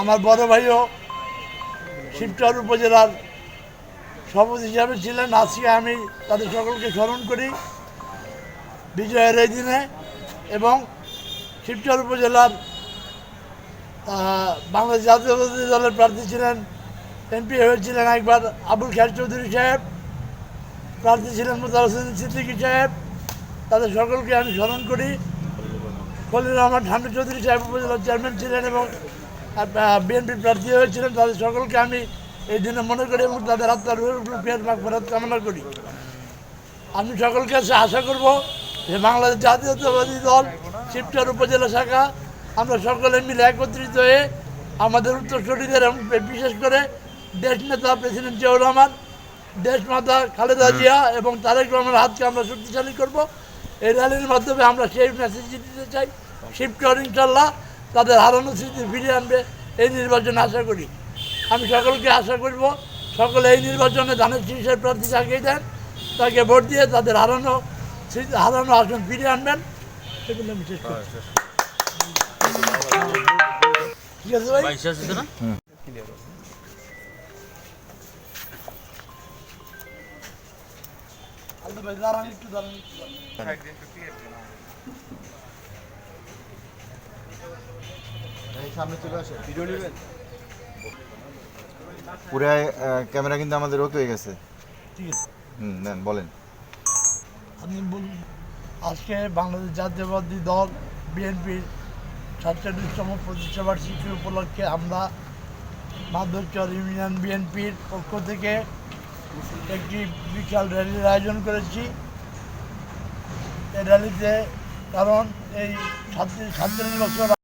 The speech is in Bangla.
আমার বড় ভাইও শিবচর উপজেলার সভাপতি হিসাবে ছিলেন। আজকে আমি তাদের সকলকে স্মরণ করি বিজয়ের এই দিনে এবং শিবচর উপজেলার বাংলাদেশ জাতীয়তাবাদী দলের প্রার্থী ছিলেন, এমপি হয়েছিলেন একবার আবুল খায়ের চৌধুরী সাহেব, প্রার্থী ছিলেন মোতার হোসেন সিদ্দিকী সাহেব। তাদের সকলকে আমি স্মরণ করি। খলিল রহমান ঠান্ডু চৌধুরী সাহেব উপজেলার চেয়ারম্যান ছিলেন এবং বিএনপি প্রার্থী হয়েছিলেন। তাদের সকলকে আমি এই দিনে মনে করি এবং তাদের আত্মার ফের ফেরত কামনা করি। আমি সকলকে আশা করব যে বাংলাদেশ জাতীয়তাবাদী দল শিবচর উপজেলা শাখা আমরা সকলে মিলে একত্রিত হয়ে আমাদের উত্তরসূরিদের এবং বিশেষ করে দেশ নেতা প্রেসিডেন্ট জিয়াউর রহমান দেশ মাতা খালেদা জিয়া এবং তারেক রহমানের হাতকে আমরা শক্তিশালী করব। এই র্যালির মাধ্যমে আমরা সেই মেসেজ দিতে চাই শিবচর ইনশাল্লাহ তাদের হারানো স্মৃতি ফিরিয়ে আনবে এই নির্বাচনে আশা করি। আমি সকলকে আশা করব সকলে এই নির্বাচনে ধানের শীর্ষের প্রার্থী যাকেই দেন তাকে ভোট দিয়ে তাদের হারানো স্মৃতি হারানো আসন ফিরিয়ে আনবেন। এগুলো আমি শেষ করছি। ঠিক আছে ভাই? না? পুরাই ক্যামেরা কিন্তু আমাদের রত হয়ে গেছে ঠিক আছে হুম নেন বলেন আপনি বলুন আজকে বাংলাদেশ জাতীয়বাদী দল বিএনপির সাতচল্লিশতম প্রতিষ্ঠাবার্ষিকী উপলক্ষে আমরা মাধবচর ইউনিয়ন বিএনপির পক্ষ থেকে একটি বিশাল র্যালির আয়োজন করেছি। এই র্যালিতে কারণ এই ছাত্রী ছাত্রী বছর